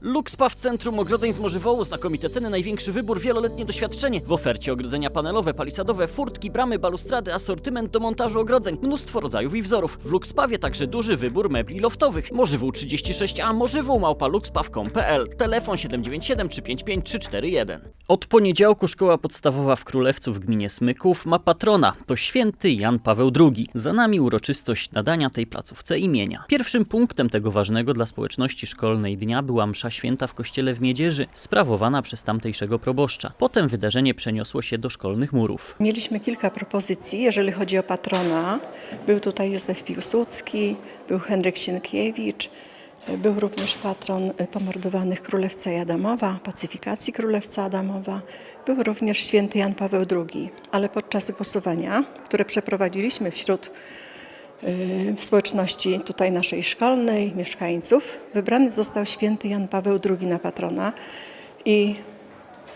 Luxpa w centrum ogrodzeń z Morzywołu, znakomite ceny, największy wybór, wieloletnie doświadczenie. W ofercie ogrodzenia panelowe, palisadowe, furtki, bramy, balustrady, asortyment do montażu ogrodzeń, mnóstwo rodzajów i wzorów. W Luxpawie także duży wybór mebli loftowych. Morzywół 36A, morzywół małpa luxpaw.com.pl, telefon 797 355 341. Od poniedziałku szkoła podstawowa w Królewcu w gminie Smyków ma patrona. To święty Jan Paweł II. Za nami uroczystość nadania tej placówce imienia. Pierwszym punktem tego ważnego dla społeczności szkolnej dnia była msza święta w kościele w Miedzierzy, sprawowana przez tamtejszego proboszcza. Potem wydarzenie przeniosło się do szkolnych murów. Mieliśmy kilka propozycji, jeżeli chodzi o patrona. Był tutaj Józef Piłsudski, był Henryk Sienkiewicz, był również patron pomordowanych Królewca Adamowa, pacyfikacji Królewca Adamowa. Był również święty Jan Paweł II, ale podczas głosowania, które przeprowadziliśmy wśród społeczności tutaj naszej szkolnej, mieszkańców, wybrany został święty Jan Paweł II na patrona i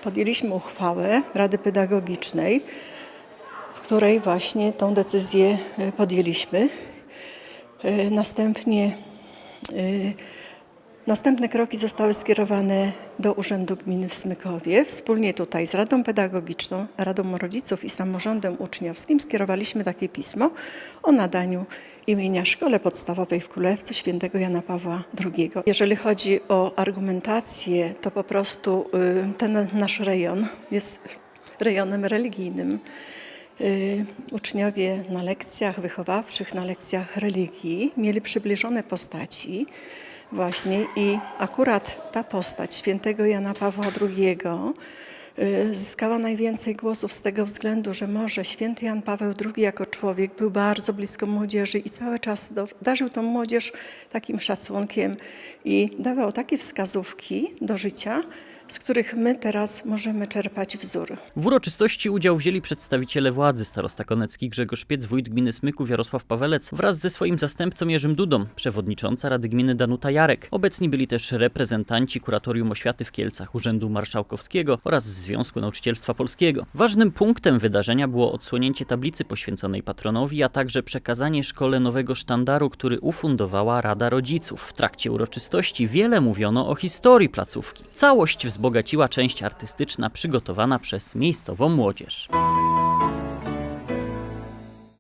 podjęliśmy uchwałę Rady Pedagogicznej, w której właśnie tą decyzję e, podjęliśmy. E, Następnie e, Następne kroki zostały skierowane do Urzędu Gminy w Smykowie. Wspólnie tutaj z Radą Pedagogiczną, Radą Rodziców i Samorządem Uczniowskim skierowaliśmy takie pismo o nadaniu imienia Szkole Podstawowej w Królewcu świętego Jana Pawła II. Jeżeli chodzi o argumentację, to po prostu y, ten nasz rejon jest rejonem religijnym. Y, Uczniowie na lekcjach wychowawczych, na lekcjach religii mieli przybliżone postaci właśnie i akurat ta postać świętego Jana Pawła II y, zyskała najwięcej głosów z tego względu, że może święty Jan Paweł II jako człowiek był bardzo blisko młodzieży i cały czas darzył tą młodzież takim szacunkiem i dawał takie wskazówki do życia, z których my teraz możemy czerpać wzór. W uroczystości udział wzięli przedstawiciele władzy, starosta konecki Grzegorz Piec, wójt gminy Smyków Jarosław Pawelec wraz ze swoim zastępcą Jerzym Dudą, przewodnicząca Rady Gminy Danuta Jarek. Obecni byli też reprezentanci Kuratorium Oświaty w Kielcach, Urzędu Marszałkowskiego oraz Związku Nauczycielstwa Polskiego. Ważnym punktem wydarzenia było odsłonięcie tablicy poświęconej patronowi, a także przekazanie szkole nowego sztandaru, który ufundowała Rada Rodziców. W trakcie uroczystości wiele mówiono o historii placówki. Całość wzbogaciła część artystyczna przygotowana przez miejscową młodzież.